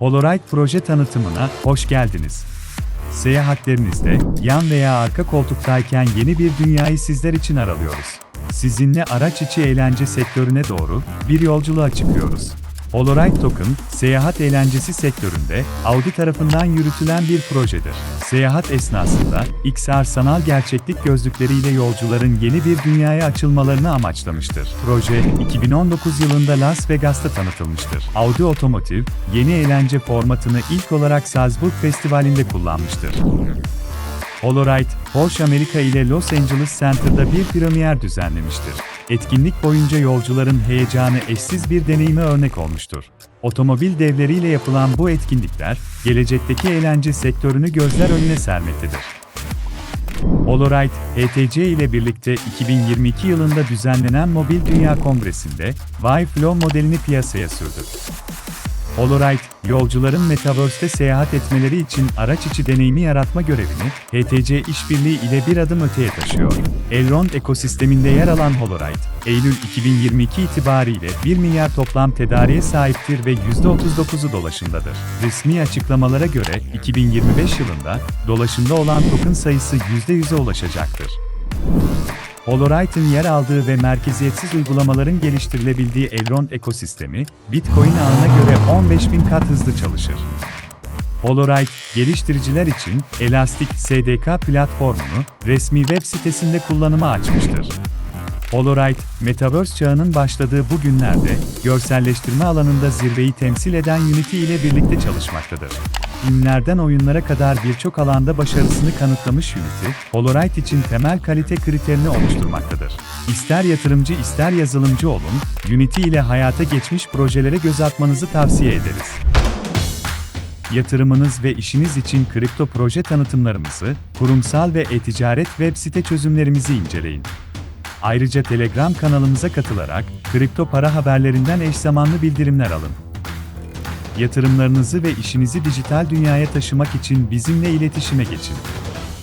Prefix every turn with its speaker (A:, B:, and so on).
A: Holoride proje tanıtımına hoş geldiniz. Seyahatlerinizde yan veya arka koltuktayken yeni bir dünyayı sizler için aralıyoruz. Sizinle araç içi eğlence sektörüne doğru bir yolculuğa çıkıyoruz. Holoride Token, seyahat eğlencesi sektöründe Audi tarafından yürütülen bir projedir. Seyahat esnasında XR sanal gerçeklik gözlükleriyle yolcuların yeni bir dünyaya açılmalarını amaçlamıştır. Proje 2019 yılında Las Vegas'ta tanıtılmıştır. Audi Otomotiv, yeni eğlence formatını ilk olarak Salzburg Festivali'nde kullanmıştır. Holoride, Porsche Amerika ile Los Angeles Center'da bir premier düzenlemiştir. Etkinlik boyunca yolcuların heyecanı eşsiz bir deneyime örnek olmuştur. Otomobil devleriyle yapılan bu etkinlikler, gelecekteki eğlence sektörünü gözler önüne sermektedir. Holoride, HTC ile birlikte 2022 yılında düzenlenen Mobil Dünya Kongresi'nde Y-Flow modelini piyasaya sürdü. Holoride, yolcuların Metaverse'te seyahat etmeleri için araç içi deneyimi yaratma görevini, HTC işbirliği ile bir adım öteye taşıyor. Elrond ekosisteminde yer alan Holoride, Eylül 2022 itibariyle 1 milyar toplam tedariğe sahiptir ve %39'u dolaşımdadır. Resmi açıklamalara göre 2025 yılında dolaşımda olan token sayısı %100'e ulaşacaktır. Holoride'ın yer aldığı ve merkeziyetsiz uygulamaların geliştirilebildiği Elrond ekosistemi, Bitcoin ağına göre 15.000 kat hızlı çalışır. Holoride, geliştiriciler için Elastic SDK platformunu resmi web sitesinde kullanıma açmıştır. Holoride, Metaverse çağının başladığı bu günlerde, görselleştirme alanında zirveyi temsil eden Unity ile birlikte çalışmaktadır. Filmlerden oyunlara kadar birçok alanda başarısını kanıtlamış Unity, Holoride için temel kalite kriterini oluşturmaktadır. İster yatırımcı ister yazılımcı olun, Unity ile hayata geçmiş projelere göz atmanızı tavsiye ederiz. Yatırımınız ve işiniz için kripto proje tanıtımlarımızı, kurumsal ve e-ticaret web site çözümlerimizi inceleyin. Ayrıca Telegram kanalımıza katılarak kripto para haberlerinden eş zamanlı bildirimler alın. Yatırımlarınızı ve işinizi dijital dünyaya taşımak için bizimle iletişime geçin.